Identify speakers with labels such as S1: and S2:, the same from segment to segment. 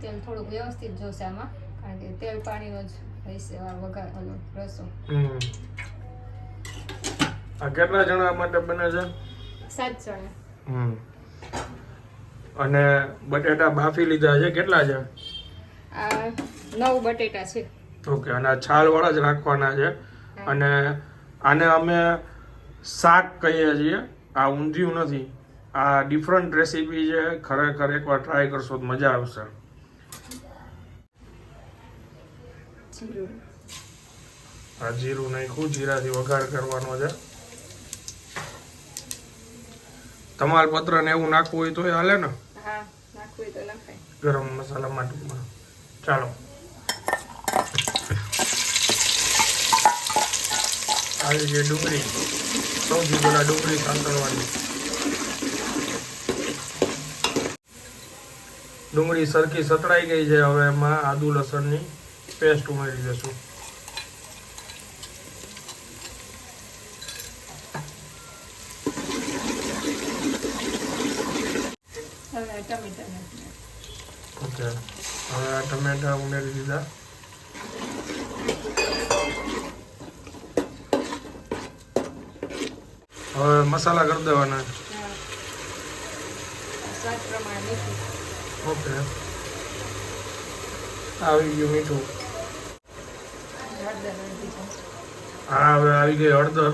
S1: તેલ થોડુંક વ્યવસ્થિત જોશે આમાં કારણ કે તેલ પાણીનો જ રહેશે આ વઘાર ઓલો રસો.
S2: હમ. આ કેટલા જણા માટે બને છે?
S1: સાત જણા.
S2: હમ. અને બટેટા બાફી લીધા છે કેટલા છે?
S1: આ નવ બટેટા છે.
S2: ઓકે અને આ છાલવાળા જ રાખવાના છે. અને આને અમે શાક કહીએ છીએ. આ ઊંધિયું નથી. આ ડિફરન્ટ રેસીપી છે. ખરેખર એકવાર ટ્રાય કરશો તો મજા આવશે.
S1: જીરું
S2: આ જીરું નાખ્યું જીરાથી વઘાર કરવાનો છે. તમાલપત્ર ને એવું નાખવું હોય તો હાલે ને? ગરમ મસાલા માટે ચાલો. આવી છે ડુંગળી. સૌથી પહેલા ડુંગળી સાંતળવાની. ડુંગળી સરખી સતળાઈ ગઈ છે હવે એમાં આદુ લસણની. પેસ્ટ ઉમેરી દઈશું
S1: હવે
S2: ઓકે હવે આ ટમેટા ઉમેરી દીધા હવે મસાલા કરી દેવાના ઓકે આવી ગયું મીઠું હવે આવી ગઈ હળદર.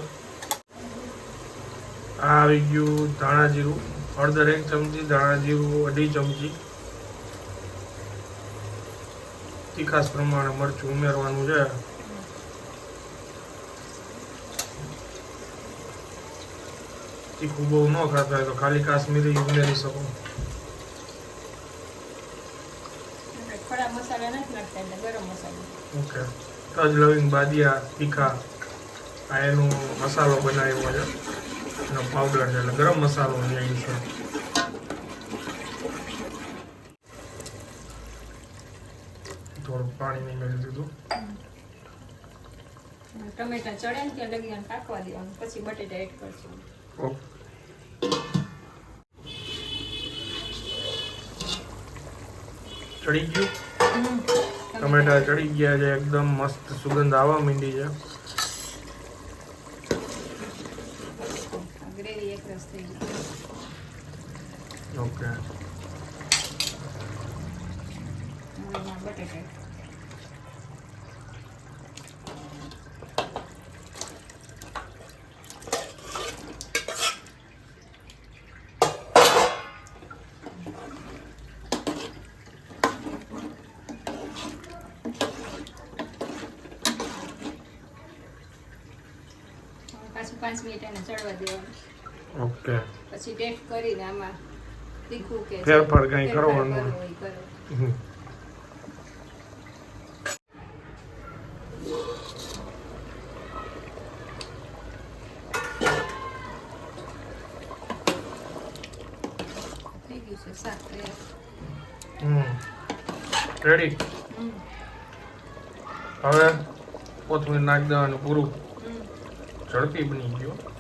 S2: આ આવી ગયું ધાણા જીરું. હળદર એક ચમચી ધાણા જીરું અઢી ચમચી. તીખાસ પ્રમાણે મરચું ઉમેરવાનું છે. તીખું બહુ ન ખાતા હોય તો ખાલી કાશ્મીરી ઉમેરી શકો. ઓકે. તજ લવિંગ બાદિયા તીખા આ એનો મસાલો બનાવ્યો છે. એનો પાવડર છે એટલે ગરમ મસાલો અહીં છે. થોડું પાણી નીકળી દીધું.
S1: ટમેટા ચડે ને ત્યાં લગી પાકવા દેવાનું પછી બટેટા એડ કરશું.
S2: ઓકે. ચડી ગયું? ટમેટા ચડી ગયા છે એકદમ મસ્ત સુગંધ આવવા માંડી છે. ઓકે
S1: બટેટા પાછું પાંચ મિનિટ એને ચડવા દેવાનું.
S2: ઓકે.
S1: પછી ટેસ્ટ કરીને આમાં તીખું કે
S2: ફેરફાર કાંઈ કરવાનું રેડી. હવે કોથમીર નાખી દેવાનું પૂરું. ઝડપી બની ગયું.